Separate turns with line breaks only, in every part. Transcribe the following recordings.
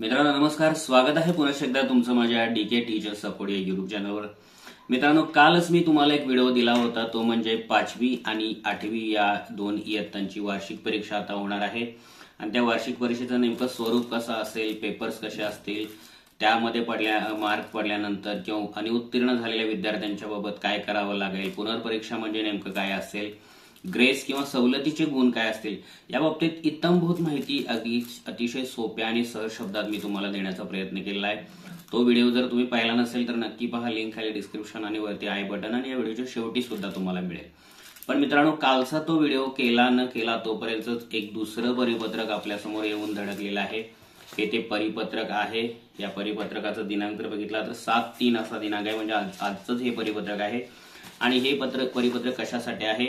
मित्रांनो नमस्कार. स्वागत आहे पुन्हा एकदा तुमचं माझ्या डी के टीचर सपोर्ट या युट्यूब चॅनलवर मित्रांनो कालच मी तुम्हाला एक व्हिडिओ दिला होता. तो म्हणजे पाचवी आणि आठवी या दोन इयत्तांची वार्षिक परीक्षा आता होणार आहे. आणि त्या वार्षिक परीक्षेचं नेमकं स्वरूप कसं असेल पेपर्स कसे असतील त्यामध्ये पडल्या मार्क पडल्यानंतर किंवा आणि उत्तीर्ण झालेल्या विद्यार्थ्यांच्या बाबत काय करावं लागेल पुनर्परीक्षा म्हणजे नेमकं काय असेल ग्रेस किंवा सवलतीचे गुण काय असतील या बाबतीत इत्तमभूत माहिती अगदी अतिशय सोप्या आणि सहज शब्दात मी तुम्हाला देण्याचा प्रयत्न केलेला आहे. तो व्हिडिओ जर तुम्ही पाहिला नसेल तर नक्की पहा लिंक खाली डिस्क्रिप्शन आणि वरती आय बटन आणि या व्हिडिओच्या शेवटी सुद्धा तुम्हाला मिळेल. पण मित्रांनो कालचा तो व्हिडिओ केला न केला तोपर्यंत एक दुसरं परिपत्रक आपल्यासमोर येऊन धडकलेलं आहे. हे ते परिपत्रक आहे. या परिपत्रकाचा दिनांक जर बघितला तर सात तीन असा दिनांक आहे म्हणजे आज आजचंच हे परिपत्रक आहे. आणि हे पत्रक परिपत्रक कशासाठी आहे?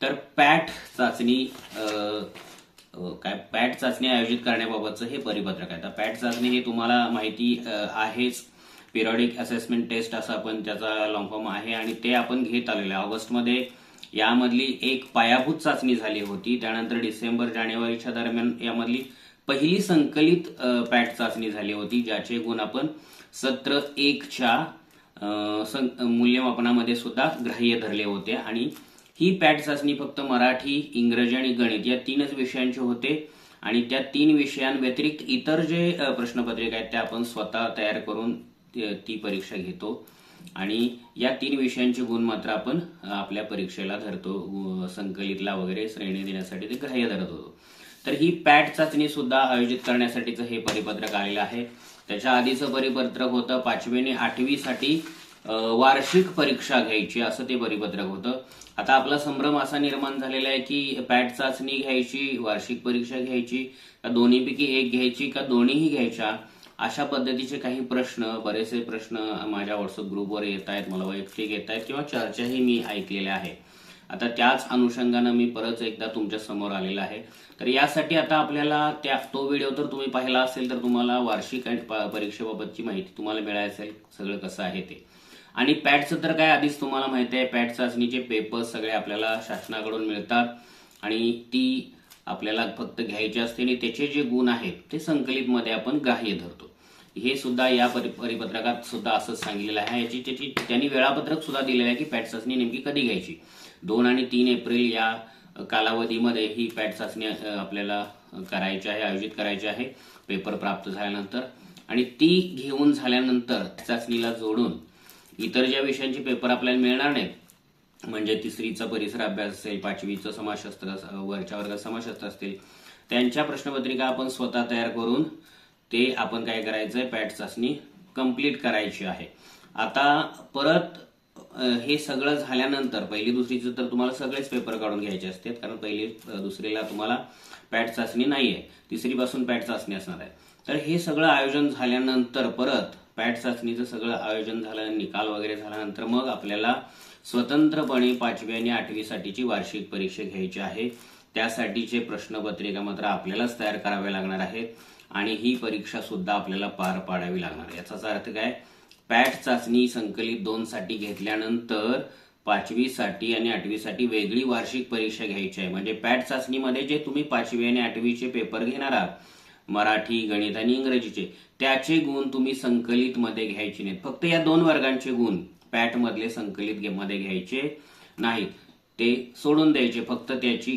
तर पॅट चाचणी काय पॅट चाचणी आयोजित करण्याबाबतचं हे परिपत्रक आहे. तर पॅट चाचणी हे तुम्हाला माहिती आहेच. पिरॉडिक असेसमेंट टेस्ट असं आपण त्याचा लॉंग फॉर्म आहे आणि ते आपण घेत आलेलं आहे. ऑगस्टमध्ये यामधली एक पायाभूत चाचणी झाली होती. त्यानंतर डिसेंबर जानेवारीच्या दरम्यान यामधली पहिली संकलित पॅट चाचणी झाली होती ज्याचे गुण आपण सत्र एकच्या सं- मूल्यमापनामध्ये सुद्धा ग्राह्य धरले होते आणि ही पॅट चाचणी फक्त मराठी इंग्रजी आणि गणित या तीनच विषयांचे होते. आणि त्या तीन विषयांव्यतिरिक्त इतर जे प्रश्नपत्रिका आहेत त्या आपण स्वतः तयार करून ती परीक्षा घेतो. आणि या तीन विषयांचे गुण मात्र आपण आपल्या परीक्षेला धरतो संकलितला वगैरे श्रेणी देण्यासाठी ते ग्राह्य धरत होतो. तर ही पॅट चाचणी सुद्धा आयोजित करण्यासाठीचं हे परिपत्रक आलेलं आहे. त्याच्या आधीचं परिपत्रक होतं पाचवी आणि आठवीसाठी वार्षिक परीक्षा घ्यायची असं ते परिपत्रक होतं. आता आपला संभ्रम असा निर्माण झालेला आहे की पॅट चाचणी घ्यायची वार्षिक परीक्षा घ्यायची का दोन्हीपैकी एक घ्यायची का दोन्हीही घ्यायच्या अशा पद्धतीचे काही प्रश्न बरेचसे प्रश्न माझ्या व्हॉट्सअप ग्रुपवर येत आहेत मला वैयक्तिक येत आहेत किंवा चर्चाही मी ऐकलेल्या आहे. आता त्याच अनुषंगानं मी परत एकदा तुमच्यासमोर आलेला आहे. तर यासाठी आता आपल्याला त्या तो व्हिडिओ तर तुम्ही पाहिला असेल तर तुम्हाला वार्षिक आणि परीक्षेबाबतची माहिती तुम्हाला मिळायला असेल सगळं कसं आहे ते. आणि पॅटचं तर काय आधीच तुम्हाला माहिती आहे पॅट चाचणीचे पेपर्स सगळे आपल्याला शासनाकडून मिळतात. आणि ती आपल्याला फक्त घ्यायची असते आणि त्याचे जे गुण आहेत ते संकलितमध्ये आपण ग्राह्य धरतो. हे सुद्धा या परि- परिपत्रकात सुद्धा असंच सांगितलेलं आहे. याची त्याची त्यांनी वेळापत्रक सुद्धा दिलेलं आहे की पॅट चाचणी नेमकी कधी घ्यायची? दोन आणि तीन एप्रिल या कालावधीमध्ये ही पॅट चाचणी आपल्याला करायची आहे आयोजित करायची आहे पेपर प्राप्त झाल्यानंतर. आणि ती घेऊन झाल्यानंतर चाचणीला जोडून इतर ज्या विषयांचे पेपर आपल्याला मिळणार नाहीत म्हणजे तिसरीचा परिसर अभ्यास असेल पाचवीचं समाजशास्त्र वरच्या वर्गात समाजशास्त्र असतील त्यांच्या प्रश्नपत्रिका आपण स्वतः तयार करून ते आपण काय करायचंय पॅट चाचणी कंप्लीट करायची आहे. आता परत हे सगळं झाल्यानंतर पहिली दुसरीचं तर तुम्हाला सगळेच पेपर काढून घ्यायचे असतात कारण पहिली दुसरीला तुम्हाला पॅट चाचणी नाहीये तिसरीपासून पॅट चाचणी असणार आहे. तर हे सगळं आयोजन झाल्यानंतर परत पॅट चाचणीचं सगळं आयोजन झालं निकाल वगैरे झाल्यानंतर मग आपल्याला स्वतंत्रपणे पाचवी आणि आठवी साठीची वार्षिक परीक्षा घ्यायची आहे. त्यासाठीचे प्रश्नपत्रिका मात्र आपल्यालाच तयार कराव्या लागणार आहेत आणि ही परीक्षा सुद्धा आपल्याला पार पाडावी लागणार याचाच अर्थ काय? पॅट चाचणी संकलित दोन साठी घेतल्यानंतर पाचवी साठी आणि आठवीसाठी वेगळी वार्षिक परीक्षा घ्यायची आहे. म्हणजे पॅट चाचणीमध्ये जे तुम्ही पाचवी आणि आठवीचे पेपर घेणार आहात मराठी गणित आणि इंग्रजीचे. त्याचे गुण तुम्ही संकलित मध्ये घ्यायचे नाहीत. फक्त या दोन वर्गांचे गुण पॅट मधले संकलित मध्ये घ्यायचे नाहीत. ते सोडून द्यायचे. फक्त त्याची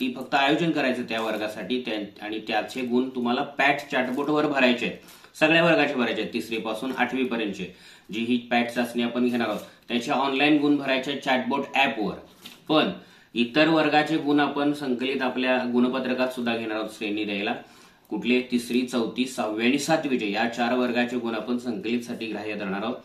ती फक्त आयोजन करायचं त्या वर्गासाठी. आणि त्याचे गुण तुम्हाला पॅट चॅटबोटवर भरायचे आहेत. सगळ्या वर्गाचे भरायचे आहेत. तिसरी पासून आठवी पर्यंतचे जी ही पॅट चाचणी आपण घेणार आहोत. त्याचे ऑनलाईन गुण भरायचे आहेत चॅटबोट ऍपवर पण इतर वर्गाचे गुण आपण संकलित आपल्या गुणपत्रकात सुद्धा घेणार आहोत श्रेणी द्यायला. कुठले? तिसरी चौथी सहावी आणि सातवीचे या चार वर्गाचे गुण आपण संकलितसाठी ग्राह्य धरणार आहोत.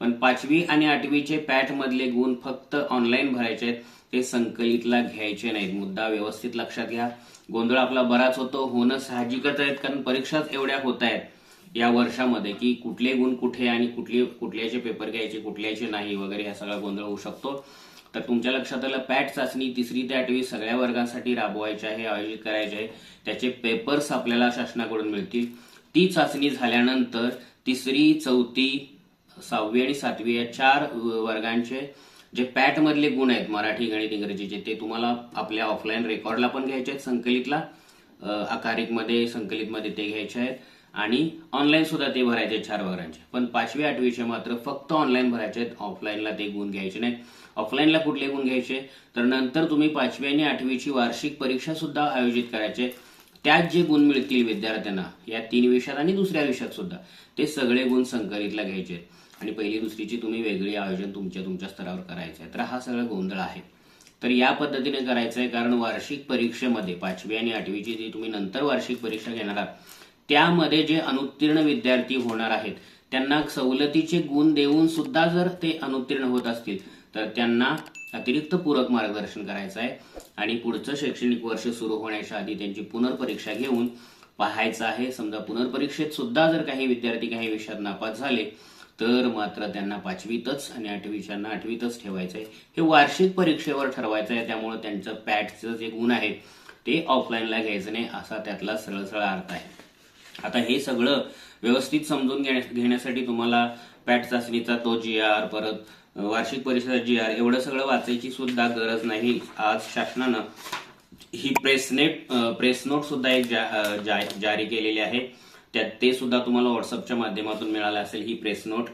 पण पाचवी आणि आठवीचे पॅट मधले गुण फक्त ऑनलाईन भरायचे आहेत. ते संकलितला घ्यायचे नाहीत. मुद्दा व्यवस्थित लक्षात घ्या. गोंधळ आपला बराच होतो. होणं साहजिकच आहेत कारण परीक्षाच एवढ्या होत आहेत या वर्षामध्ये की कुठले गुण कुठे आणि कुठले कुठल्याचे पेपर घ्यायचे कुठल्याचे नाही वगैरे हा सगळा गोंधळ होऊ शकतो. तर तुमच्या लक्षात आलं पॅट चाचणी तिसरी ते आठवी सगळ्या वर्गांसाठी राबवायची आहे आयोजित करायचे आहे. त्याचे पेपर्स आपल्याला शासनाकडून मिळतील. ती चाचणी झाल्यानंतर तिसरी चौथी सहावी आणि सातवी या चार वर्गांचे जे पॅट मधले गुण आहेत मराठी गणित इंग्रजीचे ते तुम्हाला आपल्या ऑफलाईन रेकॉर्डला पण घ्यायचे आहेत संकलितला अ, अकारिकमध्ये संकलितमध्ये ते घ्यायचे आहेत. आणि ऑनलाईन सुद्धा ते भरायचे चार वर्गांचे पण पाचवी आठवीचे मात्र फक्त ऑनलाईन भरायचे आहेत. ऑफलाईनला ते गुण घ्यायचे नाहीत. ऑफलाईनला कुठले गुण घ्यायचे? तर नंतर तुम्ही पाचवी आणि आठवीची वार्षिक परीक्षा सुद्धा आयोजित करायचे. त्यात जे गुण मिळतील विद्यार्थ्यांना या तीन विषयात आणि दुसऱ्या विषयात सुद्धा ते सगळे गुण संकलितला घ्यायचे आणि पहिली दुसरीची तुम्ही वेगळी आयोजन तुमच्या तुमच्या स्तरावर करायचं आहे. तर हा सगळा गोंधळ आहे. तर या पद्धतीने करायचं आहे कारण वार्षिक परीक्षेमध्ये पाचवी आणि आठवीची जी तुम्ही नंतर वार्षिक परीक्षा घेणार आहात त्यामध्ये जे अनुत्तीर्ण विद्यार्थी होणार आहेत त्यांना सवलतीचे गुण देऊन सुद्धा जर ते अनुत्तीर्ण होत असतील तर त्यांना अतिरिक्त पूरक मार्गदर्शन करायचं आहे. आणि पुढचं शैक्षणिक वर्ष सुरू होण्याच्या आधी त्यांची पुनर्परीक्षा घेऊन पाहायचं आहे. समजा पुनर्परीक्षेत सुद्धा जर काही विद्यार्थी काही विषयात नापास झाले तर मात्र त्यांना पाचवीतच आणि आठवीच्यांना आठवीतच ठेवायचं आहे. हे वार्षिक परीक्षेवर ठरवायचं आहे. त्यामुळे त्यांचं पॅटचं जे गुण आहे ते ऑफलाईनला घ्यायचं नाही असा त्यातला सरळ सरळ अर्थ आहे. आता हे सगळं व्यवस्थित समजून घेण्या- घेण्यासाठी तुम्हाला पॅट चाचणीचा तो जी आर परत वार्षिक परिषदा जी आर एवढं सगळं वाचायची सुद्धा गरज नाही. आज शासनानं ही प्रेसनेट प्रेस नोट सुद्धा एक जा- जा- जारी केलेली आहे. त्यात ते सुद्धा तुम्हाला व्हॉट्सअपच्या माध्यमातून मिळालं असेल ही प्रेस नोट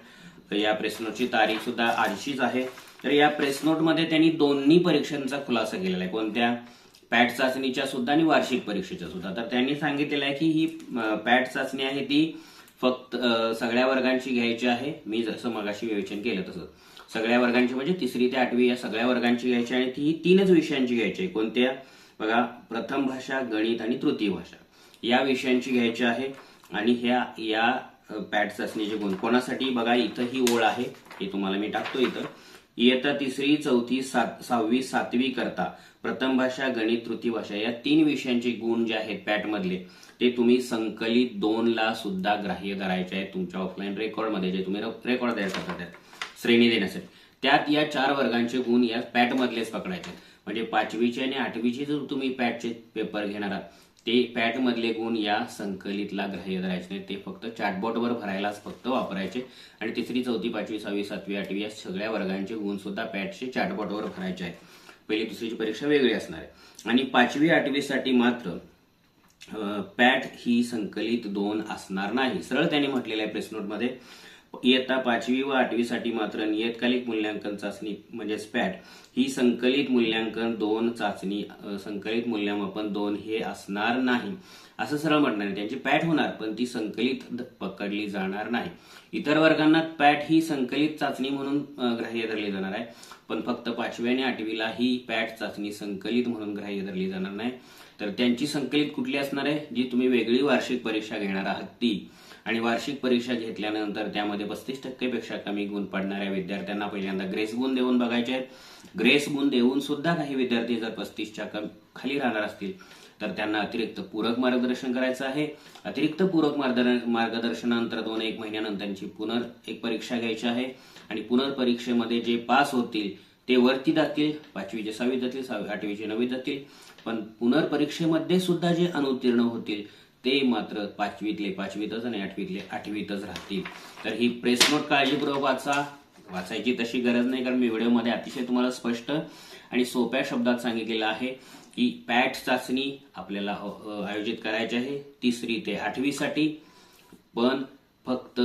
तर या प्रेस नोटची तारीख सुद्धा आजचीच आहे. तर या प्रेस नोटमध्ये त्यांनी दोन्ही परीक्षांचा खुलासा केलेला आहे. कोणत्या? पॅट चाचणीच्या सुद्धा आणि वार्षिक परीक्षेच्या सुद्धा. तर त्यांनी सांगितलेलं आहे की ही पॅट चाचणी आहे ती फक्त सगळ्या वर्गांची घ्यायची आहे. मी जसं मगाशी विवेचन केलं तसं. सगळ्या वर्गांची म्हणजे तिसरी ते आठवी या सगळ्या वर्गांची घ्यायची आणि ती तीनच विषयांची घ्यायची आहे. कोणत्या? बघा प्रथम भाषा गणित आणि तृतीय भाषा. या विषयांची घ्यायची आहे आणि ह्या या पॅट चाचणीचे गुण. कोणासाठी? बघा इथं ही ओळ आहे. हे तुम्हाला मी टाकतो इथं. इयत्ता तिसरी चौथी सात सहावी सातवी करता प्रथम भाषा गणित तृतीय भाषा या तीन विषयांचे गुण जे आहेत पॅट मधले ते तुम्ही संकलित दोनला सुद्धा ग्राह्य करायचे आहेत तुमच्या ऑफलाईन रेकॉर्डमध्ये जे तुम्ही रेकॉर्ड द्यायचा करता त्यात श्रेणी देण्यासाठी त्यात या चार वर्गांचे गुण या पॅट मधलेच पकडायचे आहेत. म्हणजे पाचवीचे आणि आठवीचे जर तुम्ही पॅटचे पेपर घेणार आहात ते पॅट मधले गुण या संकलितला ग्राह्य धरायचे नाही ते फक्त चॅटबॉटवर भरायलाच फक्त वापरायचे. आणि तिसरी चौथी पाचवी सहावी सातवी आठवी या सगळ्या वर्गांचे गुण सुद्धा पॅटचे चॅटबॉटवर भरायचे आहेत. पहिली दुसरीची परीक्षा वेगळी असणार आहे. आणि पाचवी आठवीसाठी मात्र पॅट ही संकलित दोन असणार नाही. सरळ त्यांनी म्हटलेलं आहे प्रेस नोटमध्ये इयत्ता पाचवी व आठवीसाठी मात्र नियतकालिक मूल्यांकन चाचणी म्हणजेच पॅट ही संकलित मूल्यांकन दोन चाचणी संकलित मूल्यमापन दोन हे असणार नाही. असं सरळ म्हणणार नाही त्यांची पॅट होणार पण ती संकलित पकडली जाणार नाही. इतर वर्गांना पॅट ही संकलित चाचणी म्हणून ग्राह्य धरली जाणार आहे. पण फक्त पाचवी आणि आठवीला ही पॅट चाचणी संकलित म्हणून ग्राह्य धरली जाणार नाही. तर त्यांची संकलित कुठली असणार आहे? जी तुम्ही वेगळी वार्षिक परीक्षा घेणार आहात ती. आणि वार्षिक परीक्षा घेतल्यानंतर त्यामध्ये पस्तीस टक्केपेक्षा कमी गुण पडणाऱ्या विद्यार्थ्यांना पहिल्यांदा ग्रेस गुण देऊन बघायचे आहेत. ग्रेस गुण देऊन सुद्धा काही विद्यार्थी जर पस्तीसच्या कम खाली राहणार असतील तर त्यांना अतिरिक्त पूरक मार्गदर्शन करायचं आहे. अतिरिक्त पूरक मार्गदर्शनानंतर दोन एक महिन्यानंतरची पुनर् पुनर एक परीक्षा घ्यायची आहे. आणि पुनर्परीक्षेमध्ये जे पास होतील ते वरती जातील पाचवीचे सहावी जातील सहावी आठवीचे नववी जातील. पण पुनर्परीक्षेमध्ये सुद्धा जे अनुत्तीर्ण होतील ते मात्र पाचवीतले पाचवीतच आणि आठवीतले आठवीतच राहतील. तर ही प्रेस नोट काळजीपूर्वक वाचा. वाचायची तशी गरज नाही कारण मी व्हिडिओमध्ये अतिशय तुम्हाला स्पष्ट आणि सोप्या शब्दात सांगितलेलं आहे की पॅट चाचणी आपल्याला आयोजित करायची आहे तिसरी ते आठवीसाठी. पण फक्त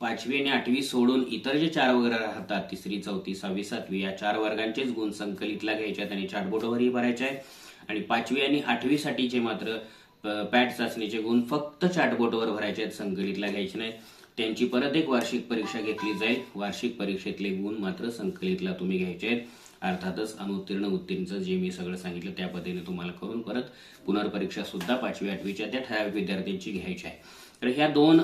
पाचवी आणि आठवी सोडून इतर जे चार वर्ग राहतात तिसरी चौथी सहावी सातवी या चार वर्गांचेच गुण संकलितला घ्यायचे आहेत आणि चार्टबोर्डवरही भरायचे आहे. आणि पाचवी आणि आठवीसाठीचे मात्र पॅट चाचणीचे गुण फक्त चॅटबोटवर भरायचे आहेत संकलितला घ्यायचे नाहीत. त्यांची परत एक वार्षिक परीक्षा घेतली जाईल. वार्षिक परीक्षेतले गुण मात्र संकलितला तुम्ही घ्यायचे आहेत. अर्थातच अनुत्तीर्ण उत्तीर्णचं जे मी सगळं सांगितलं त्या पद्धतीने तुम्हाला करून परत पुनर्परीक्षा सुद्धा पाचवी आठवीच्या त्या ठराविक विद्यार्थ्यांची घ्यायची आहे. तर ह्या दोन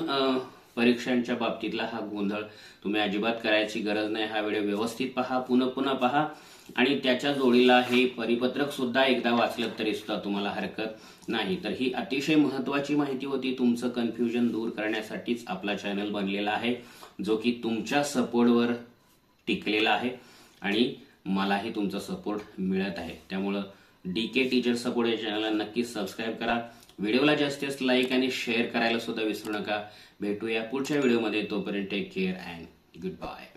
परीक्षांच्या बाबतीतला हा गोंधळ तुम्ही अजिबात करायची गरज नाही. हा व्हिडिओ व्यवस्थित पहा पुन्हा पुन्हा पहा. आणि त्याच्या जोडीला हे परिपत्रक सुद्धा एकदा वाचलं तरी सुद्धा तुम्हाला हरकत नाही. तर ही अतिशय महत्वाची माहिती होती. तुमचं कन्फ्युजन दूर करण्यासाठीच आपला चॅनल बनलेला आहे जो की तुमच्या सपोर्टवर टिकलेला आहे आणि मलाही तुमचा सपोर्ट मिळत आहे. त्यामुळं डी के टीचर सपोर्ट या चॅनलला नक्कीच सबस्क्राईब करा. व्हिडिओला जास्तीत जास्त लाईक आणि शेअर करायला सुद्धा विसरू नका. भेटूया पुढच्या व्हिडिओमध्ये तोपर्यंत take care and good bye